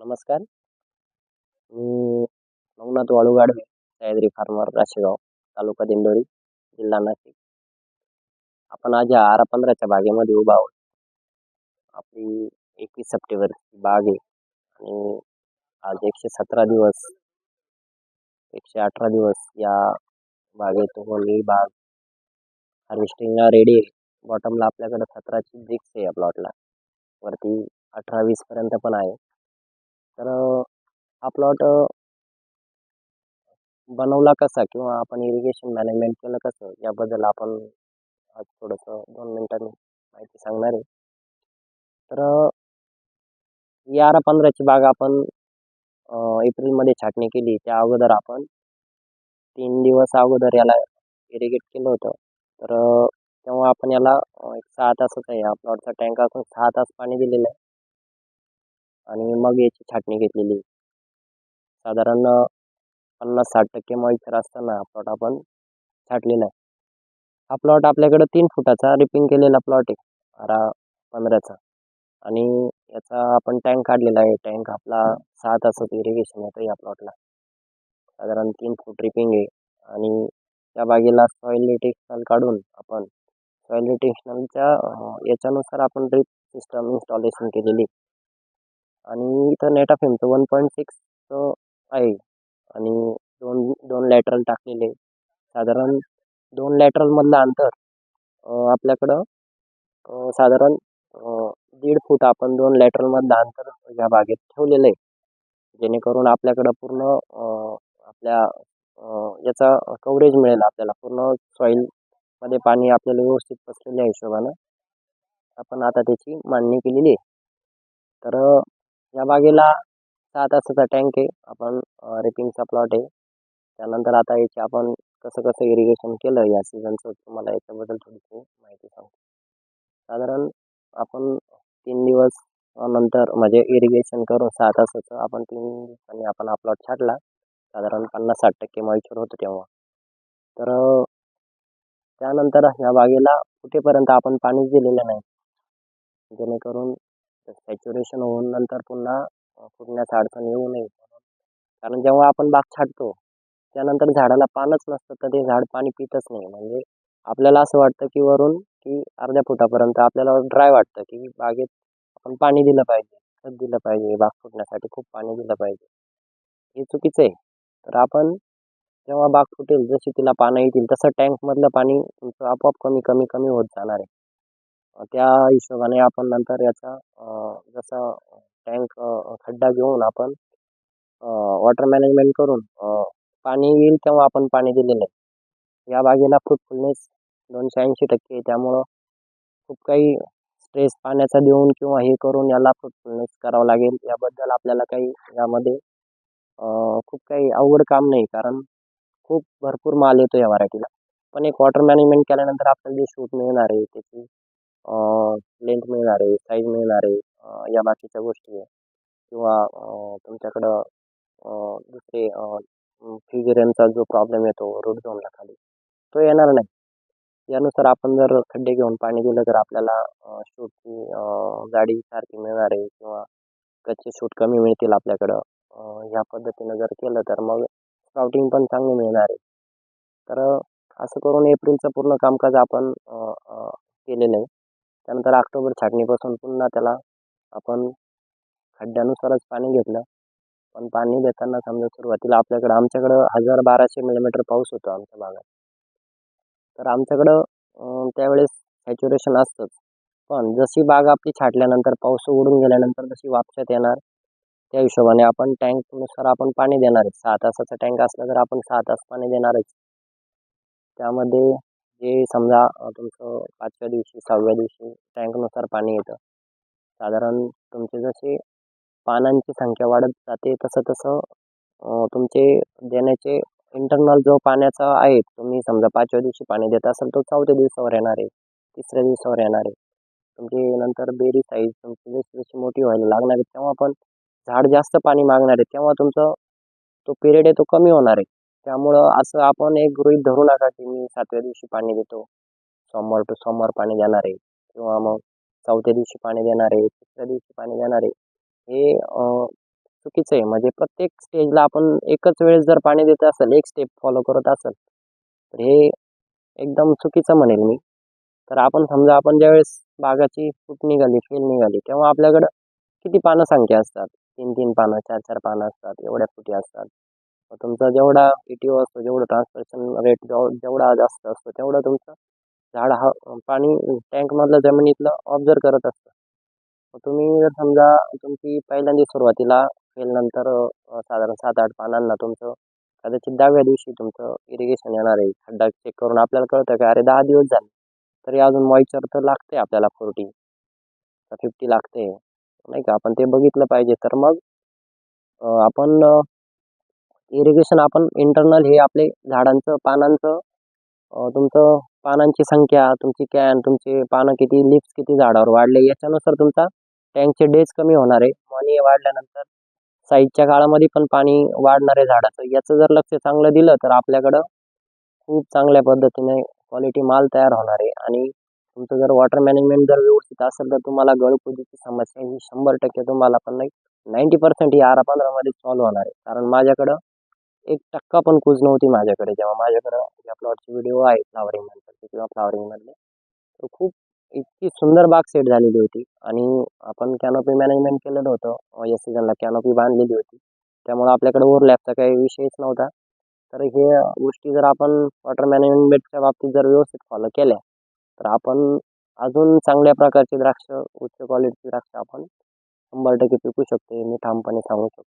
नमस्कार. मी नवनाथ वाळू गाडवे सह्याद्री फार्मर राशेगाव तालुका दिंडोरी जिल्हा नाशिक. आपण आज या आरा पंधराच्या बागेमध्ये उभा आहोत. आपली एकवीस सप्टेंबरची बाग आहे आणि आज एकशे सतरा दिवस एकशे अठरा दिवस या बागेतून ही बाग हार्वेस्टिंगला रेडी आहे. बॉटमला आपल्याकडे सतराची ब्रिक्स आहे या प्लॉटला वरती अठरा वीसपर्यंत पण आहे. तर हा प्लॉट बनवला कसा किंवा आपण इरिगेशन मॅनेजमेंट केलं कसं? याबद्दल आपण आज थोडंसं दोन मिनटांनी माहिती सांगणार आहे. तर यारा पंधराची बाग आपण एप्रिलमध्ये छाटणी केली. त्या अगोदर आपण तीन दिवस अगोदर याला इरिगेट केलं होतं. तर तेव्हा आपण याला एक सहा तासच आहे. या प्लॉटचा टँक असून सहा तास पाणी दिलेलं आहे. आणि मग याची छाटणी घेतलेली. साधारण पन्नास साठ टक्के मॉइचर असताना प्लॉट आपण छाटलेला आहे. हा प्लॉट आपल्याकडं तीन फुटाचा रिपिंग केलेला प्लॉट आहे अरा पंधराचा. आणि याचा आपण टँक काढलेला आहे. टँक आपला सहा तासाचं इरिगेशन येतं या प्लॉटला साधारण तीन फूट रिपिंग आहे. आणि त्या बागेला सॉईल रिटेक्शनल काढून आपण सॉईल रिटेक्शनलच्या याच्यानुसार आपण ड्रिप सिस्टम इन्स्टॉलेशन केलेली आणि इथं नेट ऑफ एमचं वन पॉईंट सिक्सचं आहे. आणि दोन दोन लॅटरल टाकलेले. साधारण दोन लॅटरलमधलं अंतर आपल्याकडं साधारण दीड फूट आपण दोन लॅटरलमधलं अंतर या बागेत ठेवलेलं आहे. जेणेकरून आपल्याकडं पूर्ण आपल्या याचा कवरेज मिळेल आपल्याला. पूर्ण सॉईलमध्ये पाणी आपल्याला व्यवस्थित पसलेल्या हिशोबानं. आपण आता त्याची मांडणी केलेली आहे. तर या बागेला सहा तासाचा टँक आहे. आपण रिपिंगचा प्लॉट आहे. त्यानंतर आता याची आपण कसं कसं इरिगेशन केलं या सीझनचं तुम्हाला याच्याबद्दल थोडीशी माहिती सांगतो. साधारण आपण तीन दिवस नंतर म्हणजे इरिगेशन करून सहा तासाचं आपण तीन दिवसांनी आपण हा प्लॉट छाटला. साधारण पन्नास साठ टक्के मॉइश्चर होतं तेव्हा. तर त्यानंतर ह्या बागेला कुठेपर्यंत आपण पाणीच दिलेलं नाही. जेणेकरून सॅच्युरेशन होऊन नंतर पुन्हा फुटण्यास अडचण येऊ नये. कारण जेव्हा आपण बाग छाटतो त्यानंतर झाडाला पानच नसतं तर ते झाड पाणी पितच नाही. म्हणजे आपल्याला असं वाटतं की वरून की अर्ध्या फुटापर्यंत आपल्याला ड्राय वाटतं की बागेत आपण पाणी दिलं पाहिजे खत दिलं पाहिजे बाग फुटण्यासाठी खूप पाणी दिलं पाहिजे. हे चुकीचं आहे. तर आपण जेव्हा बाग फुटेल जशी तिला पानं येतील तसं टँकमधलं पाणी तुमचं आपोआप कमी कमी कमी होत जाणार आहे. त्या हिशोबाने आपण नंतर याचा जसं टँक खड्डा घेऊन आपण वॉटर मॅनेजमेंट करून पाणी येईल तेव्हा आपण पाणी दिलेलं आहे. या बागेला फ्रुटफुलनेस दोनशे ऐंशी टक्के त्यामुळं खूप काही स्ट्रेस पाण्याचा देऊन किंवा हे करून याला फ्रुटफुलनेस करावं लागेल. याबद्दल आपल्याला काही यामध्ये खूप काही अवघड काम नाही. कारण खूप भरपूर माल येतो या व्हरायटीला पण एक वॉटर मॅनेजमेंट केल्यानंतर आपल्याला जे शूट मिळणार आहे त्याची लेंथ मिळणार आहे साईज मिळणार आहे या बाकीच्या गोष्टी आहे किंवा तुमच्याकडं दुसरे फ्युजरेनचा जो प्रॉब्लेम येतो रूट झोनला खाली तो येणार नाही. यानुसार आपण जर खड्डे घेऊन पाणी दिलं तर आपल्याला शूटची जाडी सारखी मिळणार आहे किंवा कच्चे शूट कमी मिळतील आपल्याकडं. ह्या पद्धतीनं जर केलं तर मग स्काउटिंग पण चांगली मिळणार आहे. तर असं करून एप्रिलचं पूर्ण कामकाज आपण केलेलं आहे. त्यानंतर ऑक्टोबर छाटणीपासून पुन्हा त्याला आपण खड्ड्यानुसारच पाणी घेतलं. पण पाणी देताना समजा सुरुवातीला आपल्याकडं आमच्याकडं हजार बाराशे मिलीमीटर पाऊस होतो आमच्या भागात. तर आमच्याकडं त्यावेळेस सॅच्युरेशन असतंच. पण जशी बाग आपली छाटल्यानंतर पाऊस उडून गेल्यानंतर जशी वापशात येणार त्या हिशोबाने आपण टँकनुसार आपण पाणी देणार आहे सहा तासाचा टँक असला तर आपण सहा तास पाणी देणारच. त्यामध्ये जे समजा तुमचं पाचव्या दिवशी सहाव्या दिवशी टँकनुसार पाणी येतं. साधारण तुमचे जसे पानांची संख्या वाढत जाते तसं तसं तुमचे देण्याचे इंटरनल जो पाण्याचा आहे तुम्ही समजा पाचव्या दिवशी पाणी देत असाल तो चौथ्या दिवसावर येणार आहे तिसऱ्या दिवसावर येणार आहे. तुमची नंतर बेरी साईज तुमची जशी जशी मोठी व्हायला लागणार आहे तेव्हा पण झाड जास्त पाणी मागणार आहे तेव्हा तुमचं तो पिरियड आहे तो कमी होणार आहे. त्यामुळं असं आपण एक गृहीत धरू नका की मी सातव्या दिवशी पाणी देतो. सोमवार टू सोमवार पाणी देणार आहे. किंवा मग चौथ्या दिवशी पाणी देणार आहे तिसऱ्या दिवशी पाणी देणार आहे. हे चुकीचं आहे. म्हणजे प्रत्येक स्टेजला आपण एकच वेळेस जर पाणी देत असेल एक स्टेप फॉलो करत असेल तर हे एकदम चुकीचं म्हणेल मी. तर आपण समजा आपण ज्यावेळेस बागाची फूट निघाली फेल निघाली तेव्हा आपल्याकडं किती पानं संख्या असतात? तीन तीन पानं चार चार पानं असतात एवढ्या फुटी असतात. तुमचा जेवढा पी टी ओ असतो जेवढं ट्रान्सपर्शन रेट जेवढा जास्त असतो तेवढं तुमचं झाड हा पाणी टँकमधलं जमिनीतलं ऑब्झर्व करत असतं. मग तुम्ही जर समजा तुमची पहिल्यांदा सुरुवातीला फेलनंतर साधारण सात आठ पानांना तुमचं कदाचित दहाव्या दिवशी तुमचं इरिगेशन येणार आहे. खड्डा चेक करून आपल्याला कळतं की अरे दहा दिवस झाले तरी अजून मॉइचर तर लागते आपल्याला फोर्टी फिफ्टी लागते. नाही का? आपण ते बघितलं पाहिजे. तर मग आपण इरिगेशन आपण इंटरनल हे आपले झाडांचं पानांचं तुमचं पानांची संख्या तुमची कॅन तुमचे पानं किती लिप्स किती झाडावर वाढले याच्यानुसार तुमचा टँकचे डेज कमी होणार आहे. मनी वाढल्यानंतर साईजच्या काळामध्ये पण पाणी वाढणार आहे झाडाचं. याचं जर लक्ष चांगलं दिलं तर आपल्याकडं खूप चांगल्या पद्धतीने क्वालिटी माल तयार होणार आहे. आणि तुमचं जर वॉटर मॅनेजमेंट जर व्यवस्थित असेल तर तुम्हाला गळपुजीची समस्या ही शंभर टक्के तुम्हाला पण नाही नाईंटी पर्सेंट ही आरा पंधरामध्ये सॉल्व्ह होणार आहे. कारण माझ्याकडं एक टक्का पण कूज नव्हती माझ्याकडे. जेव्हा माझ्याकडं या प्लॉटचे व्हिडिओ आहे फ्लावरिंग नंतरचे किंवा फ्लावरिंगमधले तर खूप इतकी सुंदर बाग सेट झालेली होती. आणि आपण कॅनोपी मॅनेजमेंट केलेलं होतं. या सीझनला कॅनोपी बांधलेली होती. त्यामुळं आपल्याकडे ओव्हरलॅपचा काही विषयच नव्हता. तर हे गोष्टी जर आपण वॉटर मॅनेजमेंटच्या बाबतीत जर व्यवस्थित फॉलो केल्या तर आपण अजून चांगल्या प्रकारची द्राक्ष उच्च क्वालिटीची द्राक्ष आपण शंभर टक्के पिकू शकतो. हे मी ठामपणे सांगू शकतो.